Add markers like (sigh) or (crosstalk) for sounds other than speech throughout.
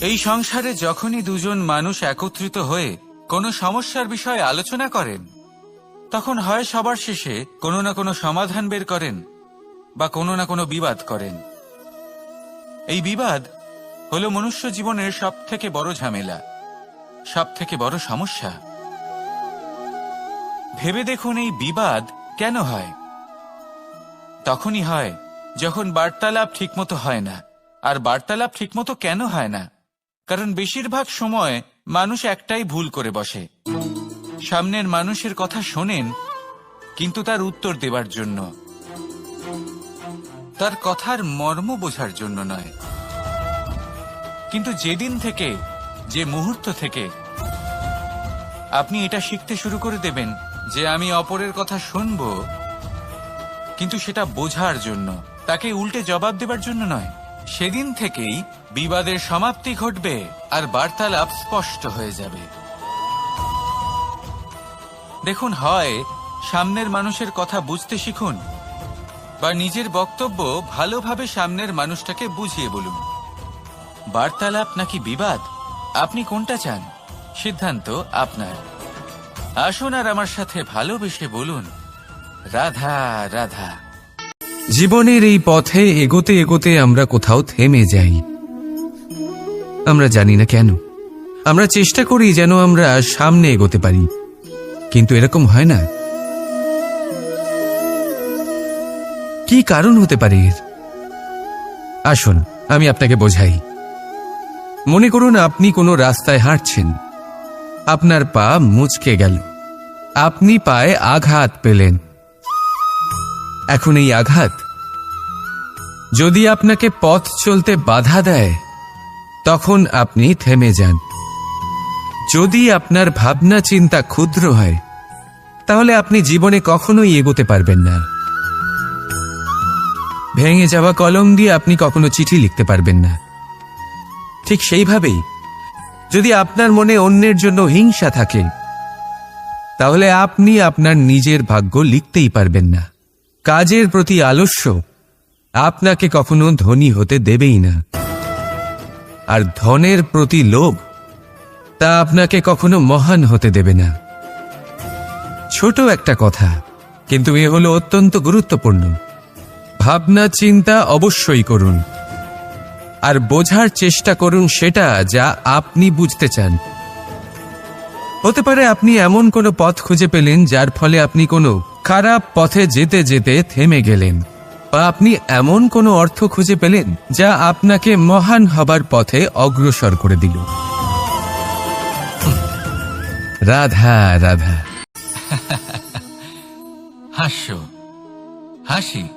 এই সংসারে যখনই দুজন মানুষ একত্রিত হয়ে কোনো সমস্যার বিষয়ে আলোচনা করেন, তখন হয় সবার শেষে কোনো না কোনো সমাধান বের করেন বা কোনো না কোনো বিবাদ করেন। এই বিবাদ হলো মনুষ্য জীবনের সব থেকে বড় ঝামেলা সব থেকে বড় সমস্যা। ভেবে দেখুন এই বিবাদ কেন হয়? তখনই হয় যখন বার্তালাপ ঠিকমতো হয় না, আর বার্তালাপ ঠিকমতো কেন হয় না? কারণ বেশিরভাগ সময় মানুষ একটাই ভুল করে বসে। সামনের মানুষের কথা শোনেন, কিন্তু তার উত্তর দেবার জন্য। তার কথার মর্ম বোঝার জন্য নয়। কিন্তু যেদিন থেকে, যে মুহূর্ত থেকে, আপনি এটা শিখতে শুরু করে দেবেন যে আমি অপরের কথা শুনব, কিন্তু সেটা বোঝার জন্য, তাকে উল্টে জবাব দেবার জন্য নয়। সেদিন থেকেই বিবাদের সমাপ্তি ঘটবে আর বার্তালাপ স্পষ্ট হয়ে যাবে। দেখুন, হয় সামনের মানুষের কথা বুঝতে শিখুন বা নিজের বক্তব্য ভালোভাবে সামনের মানুষটাকে বুঝিয়ে বলুন। বার্তালাপ নাকি বিবাদ? আপনি কোনটা চান? সিদ্ধান্ত আপনার। আসুন আর আমার সাথে ভালোবেসে বলুন, রাধা রাধা। জীবনের এই পথে এগোতে এগোতে আমরা কোথাও থেমে যাই। আমরা জানি না কেন। আমরা চেষ্টা করি যেন আমরা সামনে এগোতে পারি। কিন্তু এরকম হয় না। কি কারণ হতে পারে এর? আসুন, আমি আপনাকে বোঝাই। মনে করুন আপনি কোনো রাস্তায় হাঁটছেন। আপনার পা মুচকে গেল। আপনি পায়ে আঘাত পেলেন। এখন এই আঘাত। যদি আপনাকে পথ চলতে বাধা দেয়, তখন আপনি থেমে যান। যদি আপনার ভাবনা চিন্তা ক্ষুদ্র হয়, তাহলে আপনি জীবনে কখনোই এগোতে পারবেন না। ভেঙে যাওয়া কলম দিয়ে আপনি কখনো চিঠি লিখতে পারবেন না। ঠিক সেইভাবেই, যদি আপনার মনে অন্যের জন্য হিংসা থাকে, তাহলে আপনি আপনার নিজের ভাগ্য লিখতেই পারবেন না। কাজের প্রতি আলস্য। আপনাকে কখনো ধনী হতে দেবেই না। আর ধনের প্রতি লোভ, তা আপনাকে কখনো মহান হতে দেবে না। ছোট একটা কথা, কিন্তু এ হলো অত্যন্ত গুরুত্বপূর্ণ। ভাবনা চিন্তা অবশ্যই করুন। আর বোঝার চেষ্টা করুন সেটা যা আপনি বুঝতে চান। হতে পারে আপনি এমন কোনো পথ খুঁজে পেলেন যার ফলে আপনি কোনো খারাপ পথে যেতে যেতে থেমে গেলেন। বা আপনি এমন কোনো অর্থ খুঁজে পেলেন যা আপনাকে মহান হবার পথে অগ্রসর করে দিল। রাধা রাধা। (laughs) হাস্য। হাসি।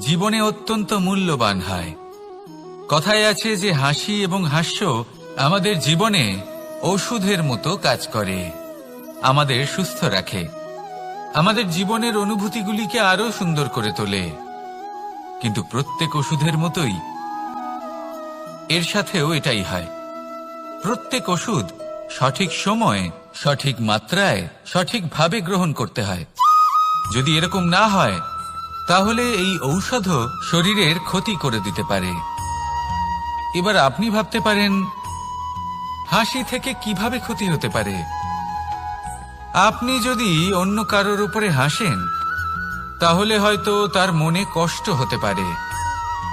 জীবনে অত্যন্ত মূল্যবান হয়। কথায় আছে যে হাসি এবং হাস্য আমাদের জীবনে ওষুধের মতো কাজ করে, আমাদের সুস্থ রাখে। আমাদের জীবনের অনুভূতিগুলিকে আরও সুন্দর করে তোলে। কিন্তু প্রত্যেক ওষুধের মতোই এর সাথেও এটাই হয়। প্রত্যেক ওষুধ সঠিক সময়ে, সঠিক মাত্রায়, সঠিকভাবে গ্রহণ করতে হয়। যদি এরকম না হয়, তাহলে এই ঔষধও শরীরের ক্ষতি করে দিতে পারে। এবার আপনি ভাবতে পারেন, হাসি থেকে কীভাবে ক্ষতি হতে পারে? আপনি যদি অন্য কারোর উপরে হাসেন, তাহলে হয়তো তার মনে কষ্ট হতে পারে।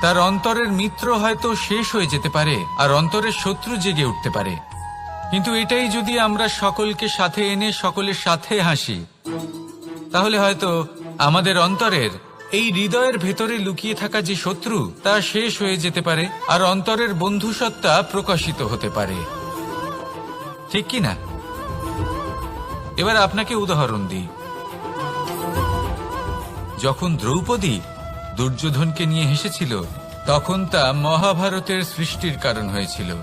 তার অন্তরের মিত্র হয়তো শেষ হয়ে যেতে পারে, আর অন্তরের শত্রু জেগে উঠতে পারে। কিন্তু এটাই যদি আমরা সকলকে সাথে এনে সকলের সাথে হাসি, তাহলে হয়তো আমাদের অন্তরের, এই হৃদয়ের ভেতরে লুকিয়ে থাকা যে শত্রু, তা শেষ হয়ে যেতে পারে, আর অন্তরের বন্ধুসত্তা প্রকাশিত হতে পারে। ঠিক কি না? এবার আপনাকে উদাহরণ দিই। যখন দ্রৌপদী দুর্যোধনকে নিয়ে হেসেছিল, তখন তা মহাভারতের সৃষ্টির কারণ হয়েছিল।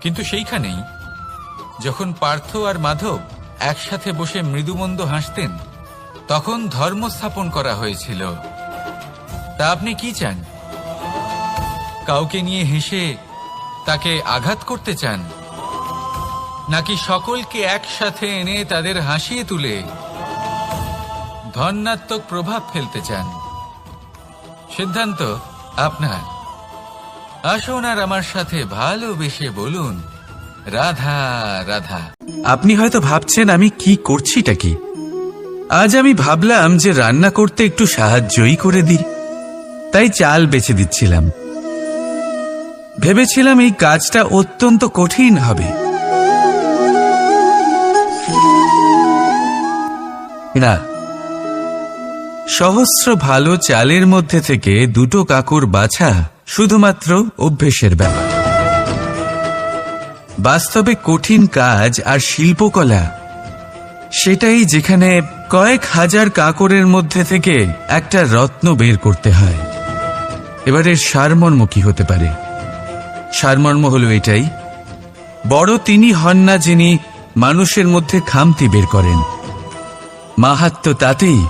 কিন্তু সেইখানেই, যখন পার্থ আর মাধব একসাথে বসে মৃদুমন্দ হাসতেন, তখন ধর্ম স্থাপন করা হয়েছিল। তা আপনি কি চান? কাউকে নিয়ে হেসে তাকে আঘাত করতে চান? নাকি সকলকে একসাথে এনে তাদের হাসিয়ে তুলে ধন্যাত্মক প্রভাব ফেলতে চান? সিদ্ধান্ত আপনার। আসুন আর আমার সাথে ভালোবেসে বলুন, রাধা রাধা। আপনি হয়তো ভাবছেন, আমি কি করছিটা কি? আজ আমি ভাবলাম যে রান্না করতে একটু সাহায্যই করে দিই। তাই চাল বেছে দিচ্ছিলাম। ভেবেছিলাম এই কাজটা অত্যন্ত কঠিন হবে। না। সহস্র ভালো চালের মধ্যে থেকে দুটো কাকুর বাছা শুধুমাত্র অভ্যেসের ব্যাপার। বাস্তবে কঠিন কাজ আর শিল্পকলা, সেটাই যেখানে কয়েক হাজার কাকরের মধ্যে থেকে একটা রত্ন বের করতে হয়। এবারের সারমর্ম কি হতে পারে। সারমর্ম হলো এটাই, বড় তিনি হন না যিনি মানুষের মধ্যে খামতি বের করেন। মাহাত্ম তাতেই,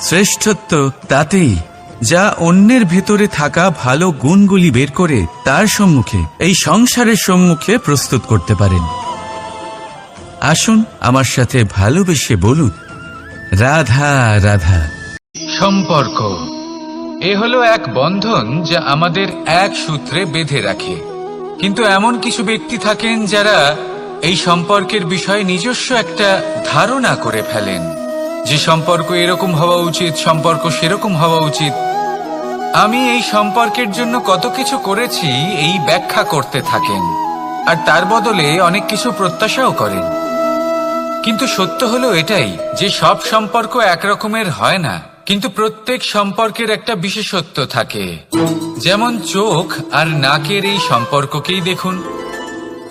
শ্রেষ্ঠত্ব তাতেই। যা অন্যের ভেতরে থাকা ভালো গুণগুলি বের করে তার সম্মুখে, এই সংসারের সম্মুখে প্রস্তুত করতে পারেন। আসুন আমার সাথে ভালোবেসে বলুন, রাধা রাধা। সম্পর্ক। এ হলো এক বন্ধন যা আমাদের এক সূত্রে বেঁধে রাখে। কিন্তু এমন কিছু ব্যক্তি থাকেন যারা এই সম্পর্কের বিষয়ে নিজস্ব একটা ধারণা করে ফেলেন। যে সম্পর্ক এরকম হওয়া উচিত, সম্পর্ক সেরকম হওয়া উচিত। আমি এই সম্পর্কের জন্য কত কিছু করেছি, এই ব্যাখ্যা করতে থাকেন। আর তার বদলে অনেক কিছু প্রত্যাশাও করেন। কিন্তু সত্য হলো এটাই, যে সব সম্পর্ক একরকমের হয় না। কিন্তু প্রত্যেক সম্পর্কের একটা বিশেষত্ব থাকে। যেমন চোখ আর নাকের এই সম্পর্ককেই দেখুন।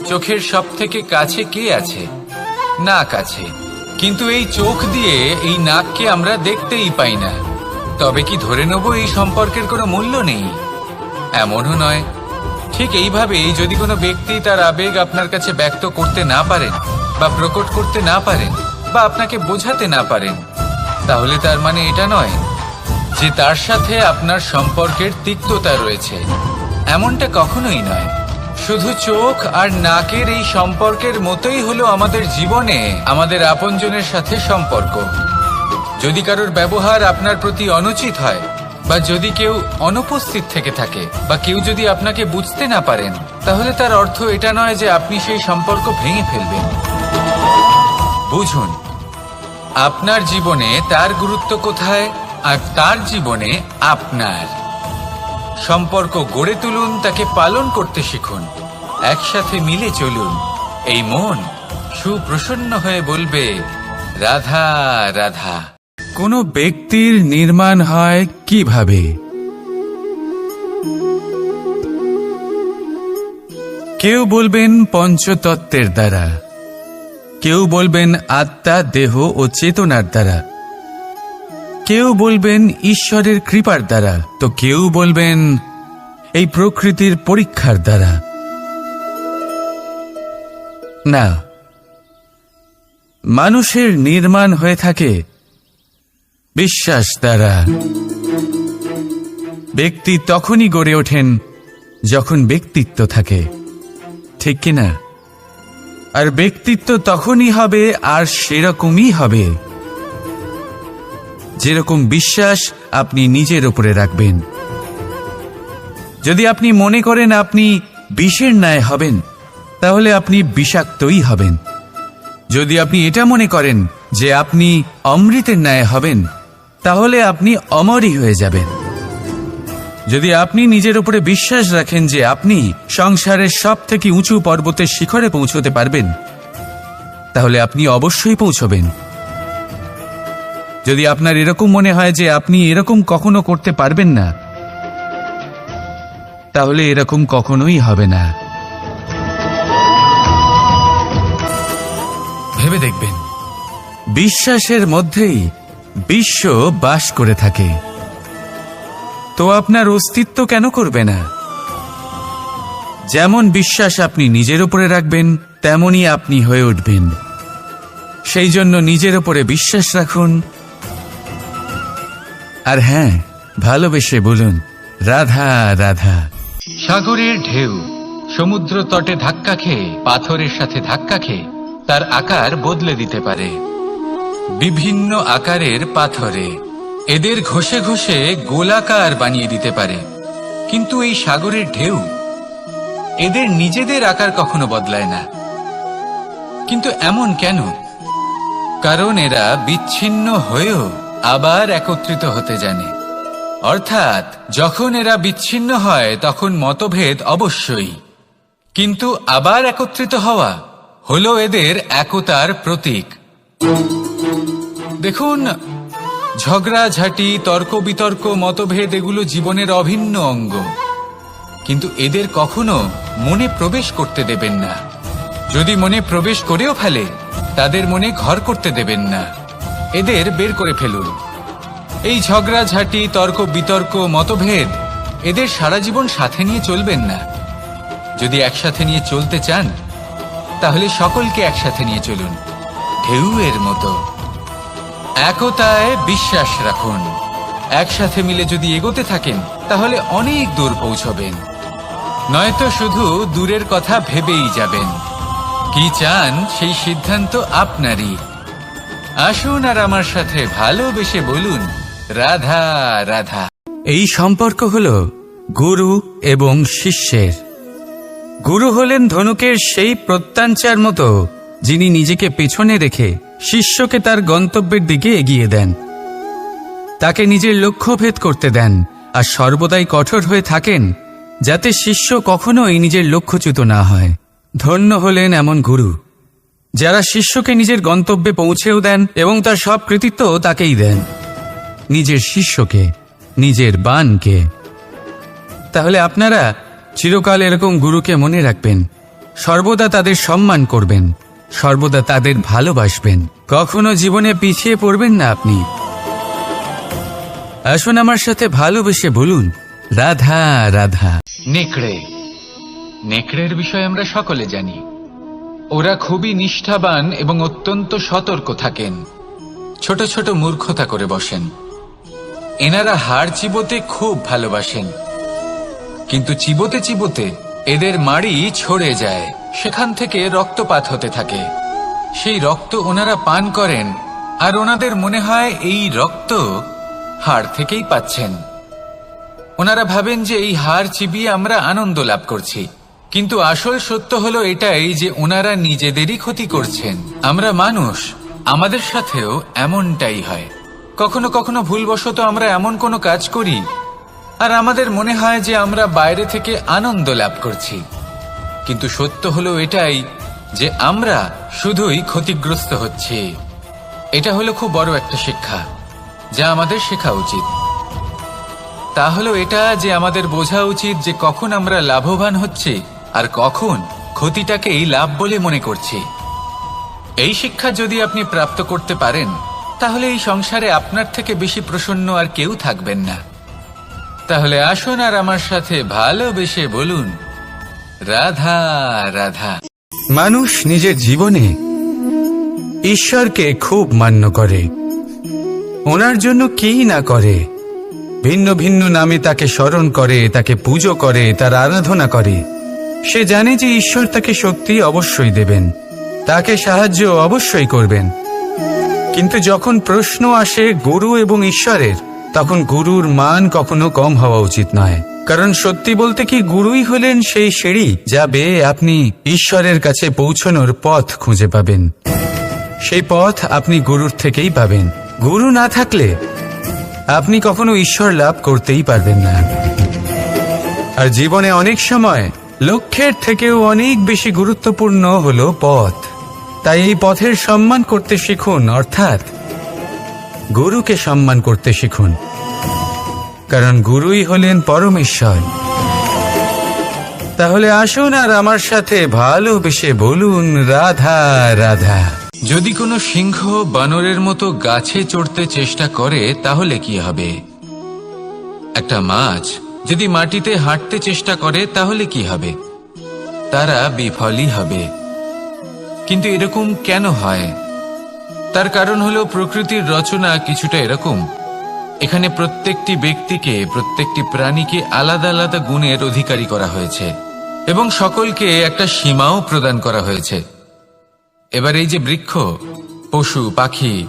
চোখের সব থেকে কাছে কে আছে? নাক আছে। কিন্তু এই চোখ দিয়ে এই নাককে আমরা দেখতেই পাই না। তবে কি ধরে নেব এই সম্পর্কের কোনো মূল্য নেই? এমনও নয়। ঠিক এইভাবেই যদি কোনো ব্যক্তি তার আবেগ আপনার কাছে ব্যক্ত করতে না পারেন, বা প্রকট করতে না পারেন, বা আপনাকে বোঝাতে না পারেন, তাহলে তার মানে এটা নয় যে তার সাথে আপনার সম্পর্কের তিক্ততা রয়েছে। এমনটা কখনোই নয়। শুধু চোখ আর নাকের এই সম্পর্কের মতোই হলো আমাদের জীবনে, আমাদের আপনজনের সাথে সম্পর্ক। যদি কারোর ব্যবহার আপনার প্রতি অনুচিত হয়, বা যদি কেউ অনুপস্থিত থেকে থাকে, বা কেউ যদি আপনাকে বুঝতে না পারেন, তাহলে তার অর্থ এটা নয় যে আপনি সেই সম্পর্ক ভেঙে ফেলবেন। বুঝুন, আপনার জীবনে তার গুরুত্ব কোথায়, আর তার জীবনে আপনার। সম্পর্ক গড়ে তুলুন, তাকে পালন করতে শিখুন। একসাথে মিলে চলুন। এই মন সুপ্রসন্ন হয়ে বলবে, রাধা রাধা। কোনো ব্যক্তির নির্মাণ হয় কীভাবে? কেউ বলবেন পঞ্চতত্ত্বের দ্বারা। কেউ বলবেন আত্মা, দেহ ও চেতনার দ্বারা। কেউ বলবেন ঈশ্বরের কৃপার দ্বারা। তো কেউ বলবেন এই প্রকৃতির পরীক্ষার দ্বারা। না। মানুষের নির্মাণ হয়ে থাকে বিশ্বাস দ্বারা। ব্যক্তি তখনই গড়ে ওঠেন যখন ব্যক্তিত্ব থাকে। ঠিক কিনা আর ব্যক্তিত্ব তখনই হবে আর সেরকমই হবে। যেরকম বিশ্বাস আপনি নিজের উপরে রাখবেন। যদি আপনি মনে করেন আপনি বিষের ন্যায় হবেন তাহলে আপনি বিষাক্তই হবেন। যদি আপনি এটা মনে করেন যে আপনি অমৃতের ন্যায় হবেন, তাহলে আপনি অমরই হয়ে যাবেন। যদি আপনি নিজের উপরে বিশ্বাস রাখেন যে আপনি সংসারের সব থেকে উঁচু পর্বতের শিখরে পৌঁছতে পারবেন, তাহলে আপনি অবশ্যই পৌঁছবেন। যদি আপনার এরকম মনে হয় যে আপনি এরকম কখনো করতে পারবেন না, তাহলে এরকম কখনোই হবে না। ভেবে দেখবেন। বিশ্বাসের মধ্যেই বিশ্ব বাস করে থাকে। তো আপনার অস্তিত্ব কেন করবে না? যেমন বিশ্বাস আপনি নিজের উপরে রাখবেন তেমনই আপনি হয়ে উঠবেন। সেই জন্য নিজের উপরে বিশ্বাস রাখুন। আর হ্যাঁ ভালোবেসে বলুন, রাধা রাধা। সাগরের ঢেউ, সমুদ্র তটে ধাক্কা খেয়ে, পাথরের সাথে ধাক্কা খেয়ে তার আকার বদলে দিতে পারে। বিভিন্ন আকারের পাথরে। এদের ঘষে ঘষে গোলাকার বানিয়ে দিতে পারে। কিন্তু এই সাগরের ঢেউ এদের নিজেদের আকার কখনো বদলায় না। কিন্তু এমন কেন? কারণ এরা বিচ্ছিন্ন হয়েও আবার একত্রিত হতে জানে। অর্থাৎ যখন এরা বিচ্ছিন্ন হয়, তখন মতভেদ অবশ্যই। কিন্তু আবার একত্রিত হওয়া হলো এদের একতার প্রতীক। দেখুন, ঝগড়াঝাটি তর্ক বিতর্ক মতভেদ এগুলো জীবনের অভিন্ন অঙ্গ। কিন্তু এদের কখনো মনে প্রবেশ করতে দেবেন না। যদি মনে প্রবেশ করেও ফেলে, তাদের মনে ঘর করতে দেবেন না। এদের বের করে ফেলুন। এই ঝগড়াঝাটি তর্ক বিতর্ক মতভেদ এদের সারা জীবন সাথে নিয়ে চলবেন না। যদি একসাথে নিয়ে চলতে চান তাহলে সকলকে একসাথে নিয়ে চলুন। ঢেউ এর মতো। একতায় বিশ্বাস রাখুন। একসাথে মিলে যদি এগোতে থাকেন, তাহলে অনেক দূর পৌঁছবেন। নয়তো শুধু দূরের কথা ভেবেই যাবেন। কি চান সেই সিদ্ধান্ত আপনারই। আসুন আর আমার সাথে ভালোবেসে বলুন, রাধা রাধা। এই সম্পর্ক হল গুরু এবং শিষ্যের। গুরু হলেন ধনুকের সেই প্রত্যাঞ্চার মতো, যিনি নিজেকে পেছনে রেখে শিষ্যকে তার গন্তব্যের দিকে এগিয়ে দেন। তাকে নিজের লক্ষ্য ভেদ করতে দেন আর সর্বদাই কঠোর হয়ে থাকেন, যাতে শিষ্য কখনোই নিজের লক্ষ্যচ্যুত না হয়। ধন্য হলেন এমন গুরু, যারা শিষ্যকে নিজের গন্তব্যে পৌঁছেও দেন এবং তার সব কৃতিত্ব তাকেই দেন। নিজের শিষ্যকে, নিজের বানকে। তাহলে আপনারা চিরকাল এরকম গুরুকে মনে রাখবেন। সর্বদা তাদের সম্মান করবেন। সর্বদা তাদের ভালোবাসবেন। কখনো জীবনে পিছিয়ে পড়বেন না আপনি। আসুন আমার সাথে ভালোবেসে বলুন, রাধা রাধা। নেকড়ে। নেকড়ের বিষয়ে আমরা সকলে জানি। ওরা খুবই নিষ্ঠাবান এবং অত্যন্ত সতর্ক থাকেন। ছোট ছোট মূর্খতা করে বসেন। এনারা হাড় চিবোতে খুব ভালোবাসেন। কিন্তু চিবোতে চিবোতে এদের মাড়ি ছড়ে যায়। সেখান থেকে রক্তপাত হতে থাকে। সেই রক্ত ওনারা পান করেন, আর ওনাদের মনে হয় এই রক্ত হাড় থেকেই পাচ্ছেন। ওনারা ভাবেন যে এই হাড় চিবিয়ে আমরা আনন্দ লাভ করছি। কিন্তু আসল সত্য হলো এটাই যে ওনারা নিজেদেরই ক্ষতি করছেন। আমরা মানুষ, আমাদের সাথেও এমনটাই হয়। কখনো কখনো ভুলবশত আমরা এমন কোনো কাজ করি আর আমাদের মনে হয় যে আমরা বাইরে থেকে আনন্দ লাভ করছি। কিন্তু সত্য হলো এটাই যে আমরা শুধুই ক্ষতিগ্রস্ত হচ্ছি। এটা হলো খুব বড় একটা শিক্ষা, যা আমাদের শেখা উচিত। তা হলো এটা যে আমাদের বোঝা উচিত যে কখন আমরা লাভবান হচ্ছি আর কখন ক্ষতিটাকেই লাভ বলে মনে করছি। এই শিক্ষা যদি আপনি প্রাপ্ত করতে পারেন, তাহলে এই সংসারে আপনার থেকে বেশি প্রসন্ন আর কেউ থাকবেন না। তাহলে আসুন আর আমার সাথে ভালোবেসে বলুন। রাধা রাধা। মানুষ নিজের জীবনে ঈশ্বরকে খুব মান্য করে। ওনার জন্য কি না করে? ভিন্ন ভিন্ন নামে তাকে স্মরণ করে, তাকে পুজো করে, তার আরাধনা করে। সে জানে যে ঈশ্বর তাকে শক্তি অবশ্যই দেবেন, তাকে সাহায্য অবশ্যই করবেন। কিন্তু যখন প্রশ্ন আসে গুরু এবং ঈশ্বরের তখন গুরুর মান কখনো কম হওয়া উচিত নয়। কারণ সত্যি বলতে কি গুরুই হলেন সেই সিঁড়ি যা আপনি ঈশ্বরের কাছে পৌঁছানোর পথ খুঁজে পাবেন। সেই পথ আপনি গুরুর থেকেই পাবেন। গুরু না থাকলে আপনি কখনো ঈশ্বর লাভ করতেই পারবেন না। আর জীবনে অনেক সময় লক্ষ্যের থেকেও অনেক বেশি গুরুত্বপূর্ণ হলো পথ। তাই এই পথের সম্মান করতে শিখুন, অর্থাৎ গুরুকে সম্মান করতে শিখুন। কারণ গুরুই হলেন পরমেশ্বর তাহলে আসুন আর আমার সাথে ভালোবেসে বলুন, রাধা রাধা। যদি কোনো সিংহ বানরের মতো গাছে চড়তে চেষ্টা করে, তাহলে কি হবে? একটা মাছ যদি মাটিতে হাঁটতে চেষ্টা করে, তাহলে কি হবে? তারা বিফলই হবে। কিন্তু এরকম কেন হয়? তার কারণ হলো প্রকৃতির রচনা কিছুটা এরকম। এখানে প্রত্যেকটি ব্যক্তিকে, প্রত্যেকটি প্রাণীকে আলাদা আলাদা গুণের অধিকারী করা হয়েছে এবং সকলকে একটা সীমাও প্রদান করা হয়েছে। এবার এই যে বৃক্ষ, পশু, পাখি,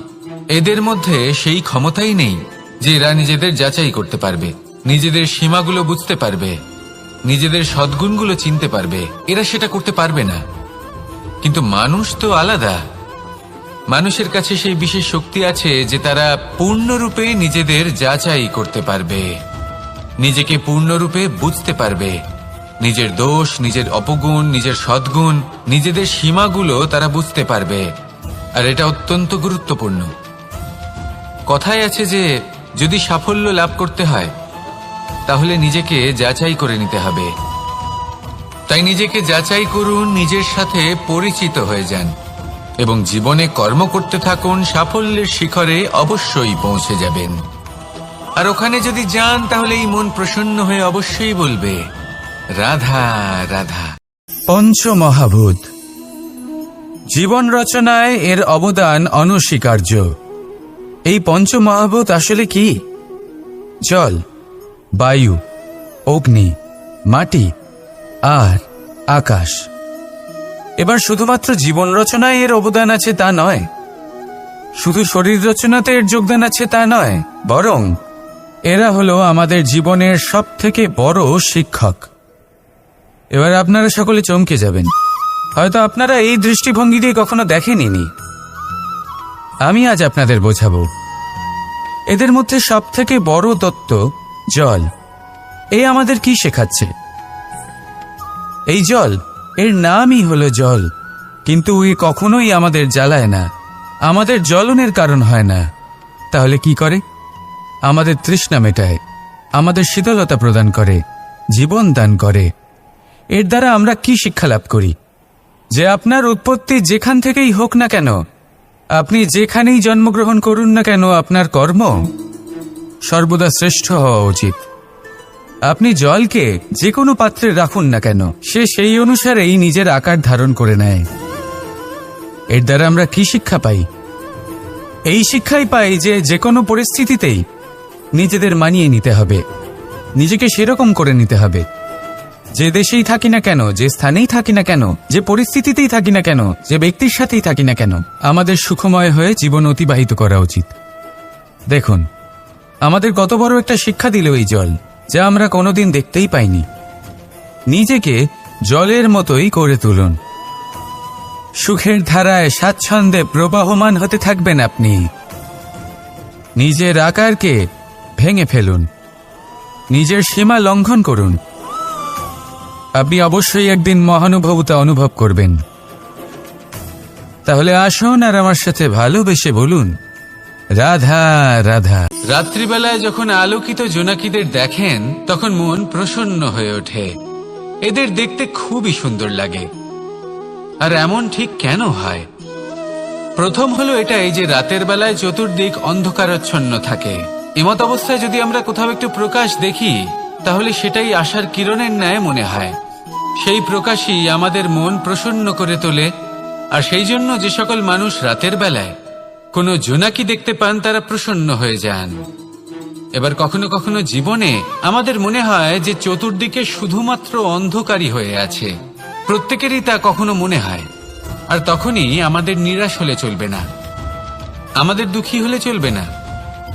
এদের মধ্যে সেই ক্ষমতাই নেই যে এরা নিজেদের যাচাই করতে পারবে, নিজেদের সীমাগুলো বুঝতে পারবে, নিজেদের সদ্গুণগুলো চিনতে পারবে। এরা সেটা করতে পারবে না। কিন্তু মানুষ তো আলাদা। মানুষের কাছে সেই বিশেষ শক্তি আছে যে তারা পূর্ণরূপে নিজেদের যাচাই করতে পারবে। নিজেকে পূর্ণরূপে বুঝতে পারবে। নিজের দোষ, নিজের অপগুণ, নিজের সদ্গুণ, নিজেদের সীমাগুলো তারা বুঝতে পারবে। আর এটা অত্যন্ত গুরুত্বপূর্ণ। কথায় আছে যে, যদি সাফল্য লাভ করতে হয়, তাহলে নিজেকে যাচাই করে নিতে হবে। তাই নিজেকে যাচাই করুন, নিজের সাথে পরিচিত হয়ে যান। এবং জীবনে কর্ম করতে থাকুন, সাফল্যের শিখরে অবশ্যই পৌঁছে যাবেন। আর ওখানে যদি যান, তাহলে এই মন প্রসন্ন হয়ে অবশ্যই বলবে, রাধা রাধা। পঞ্চমহাভূত। জীবন রচনায় এর অবদান অনস্বীকার্য। এই পঞ্চমহাভূত আসলে কি? জল, বায়ু, অগ্নি, মাটি, আর আকাশ। এবার শুধুমাত্র জীবন রচনায় এর অবদান আছে তা নয়। শুধু শরীর রচনাতে এর যোগদান আছে তা নয়, বরং এরা হলো আমাদের জীবনের সব থেকে বড় শিক্ষক। এবার আপনারা সকলে চমকে যাবেন। হয়তো আপনারা এই দৃষ্টিভঙ্গি দিয়ে কখনো দেখেনি আমি আজ আপনাদের বোঝাবো। এদের মধ্যে সব থেকে বড় তত্ত্ব জল। এই আমাদের কি শেখাচ্ছে? এই জল এর নামই হলো জল। কিন্তু এ কখনোই আমাদের জ্বালায় না। আমাদের জ্বলনের কারণ হয় না। তাহলে কি করে? আমাদের তৃষ্ণা মেটায়। আমাদের শীতলতা প্রদান করে। জীবন দান করে। এর দ্বারা আমরা কি শিক্ষা লাভ করি? যে আপনার উৎপত্তি যেখান থেকেই হোক না কেন, আপনি যেখানেই জন্মগ্রহণ করুন না কেন, আপনার কর্ম সর্বদা শ্রেষ্ঠ হওয়া উচিত। আপনি জলকে যে কোনো পাত্রে রাখুন না কেন। সে সেই অনুসারেই নিজের আকার ধারণ করে নেয়। এর দ্বারা আমরা কি শিক্ষা পাই? এই শিক্ষাই পাই যে যে কোনো পরিস্থিতিতেই নিজেদের মানিয়ে নিতে হবে। নিজেকে সেরকম করে নিতে হবে। যে দেশেই থাকি না কেন, যে স্থানেই থাকি না কেন, যে পরিস্থিতিতেই থাকি না কেন, যে ব্যক্তির সাথেই থাকি না কেন, আমাদের সুখময় হয়ে জীবন অতিবাহিত করা উচিত। দেখুন, আমাদের কত বড় একটা শিক্ষা দিল এই জল। যা আমরা কোনোদিন দেখতেই পাইনি। নিজেকে জলের মতোই করে তুলুন। সুখের ধারায় স্বাচ্ছন্দ্যে প্রবাহমান হতে থাকবেন আপনি। নিজের আকারকে ভেঙে ফেলুন। নিজের সীমা লঙ্ঘন করুন। আপনি অবশ্যই একদিন মহানুভবতা অনুভব করবেন। তাহলে আসুন আর আমার সাথে ভালোবেসে বলুন। রাধা রাধা। রাত্রিবেলায় যখন আলোকিত জোনাকিদের দেখেন, তখন মন প্রসন্ন হয়ে ওঠে। এদের দেখতে খুবই সুন্দর লাগে। আর এমন ঠিক কেন হয়? প্রথম হলো এটাই যে রাতের বেলায় চতুর্দিক অন্ধকারাচ্ছন্ন থাকে। এমত অবস্থায় যদি আমরা কোথাও একটু প্রকাশ দেখি, তাহলে সেটাই আশার কিরণের ন্যায় মনে হয়। সেই প্রকাশই আমাদের মন প্রসন্ন করে তোলে। আর সেই জন্য যে সকল মানুষ রাতের বেলায় কোনো জোনাকি দেখতে পান, তারা প্রসন্ন হয়ে যান। এবার কখনো কখনো জীবনে আমাদের মনে হয় যে চতুর্দিকে শুধুমাত্র অন্ধকারই হয়ে আছে। প্রত্যেকেরই তা কখনো মনে হয়। আর তখনই আমাদের নিরাশ হলে চলবে না। আমাদের দুঃখী হলে চলবে না।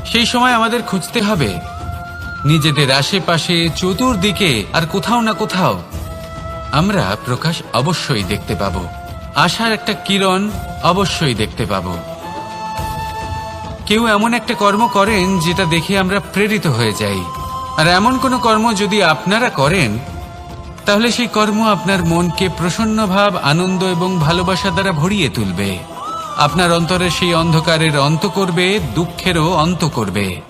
সেই সময় আমাদের খুঁজতে হবে। নিজেদের আশেপাশে, চতুর্দিকে, আর কোথাও না কোথাও আমরা প্রকাশ অবশ্যই দেখতে পাব। আশার একটা কিরণ অবশ্যই দেখতে পাবো। কেউ এমন একটা কর্ম করেন যেটা দেখে আমরা প্রেরিত হয়ে যাই। আর এমন কোনো কর্ম যদি আপনারা করেন, তাহলে সেই কর্ম আপনার মনকে প্রসন্ন ভাব, আনন্দ এবং ভালোবাসা দ্বারা ভরিয়ে তুলবে। আপনার অন্তরে সেই অন্ধকারের অন্ত করবে, দুঃখেরও অন্ত করবে।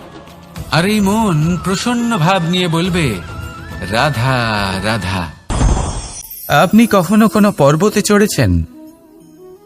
আর এই মন প্রসন্ন ভাব নিয়ে বলবে, রাধা রাধা। আপনি কখনো কোনো পর্বতে চড়েছেন?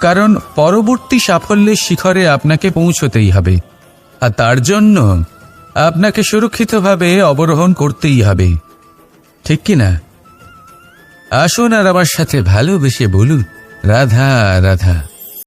কারণ পরবর্তী সাফল্যের শিখরে আপনাকে পৌঁছতেই হবে। আর তার জন্য আপনাকে সুরক্ষিতভাবে অবরোহণ করতেই হবে। ঠিক কি না? আসুন আর আমার সাথে ভালোবেসে বলুন, রাধা রাধা।